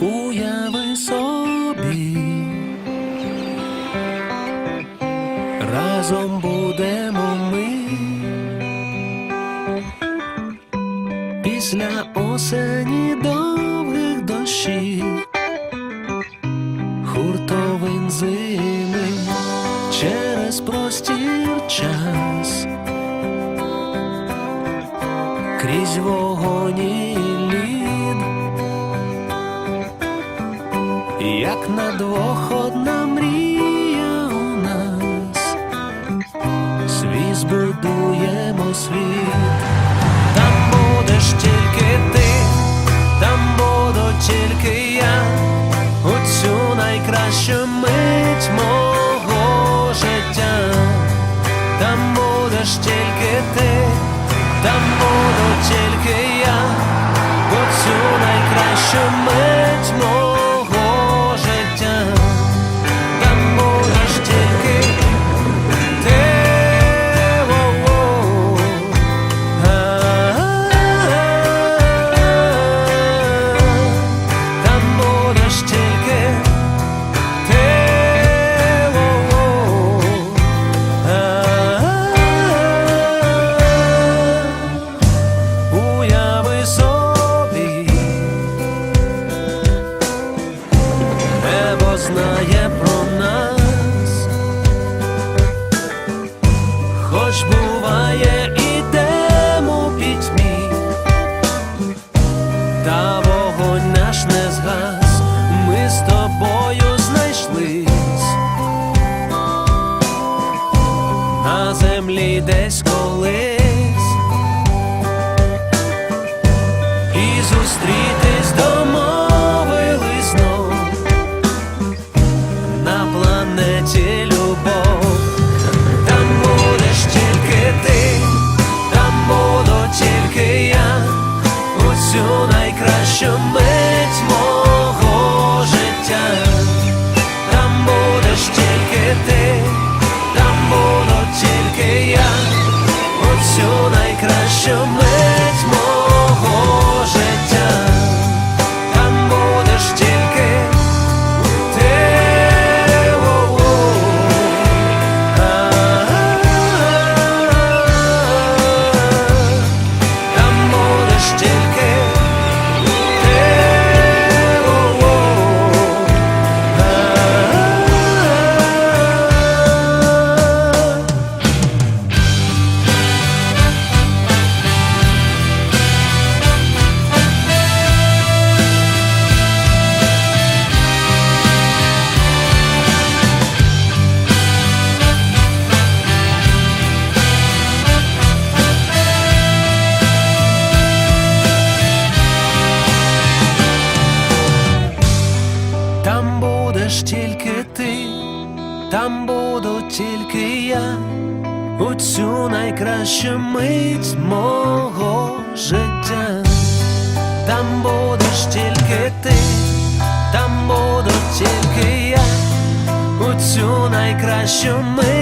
уяви собі, разом будемо ми. Після осені довгих дощів, хуртовин зими через простір час. Крізь вогонь як на двох одна мрія у нас, свій збудуємо світ, там будеш тільки ти, там буду тільки я, у цю найкращу мить мого життя, там будеш тільки ти, там буду тільки я, у цю найкращу мить мого знає про нас, хоч буває ідемо пітьмі, та вогонь наш не згас, ми з тобою знайшлись. На землі десь колись. І зустрітись домовились Там будеш тільки ти, там буду тільки я, у цю найкращу мить мого життя. Там будеш тільки ти, там буду тільки я, у цю найкращу мить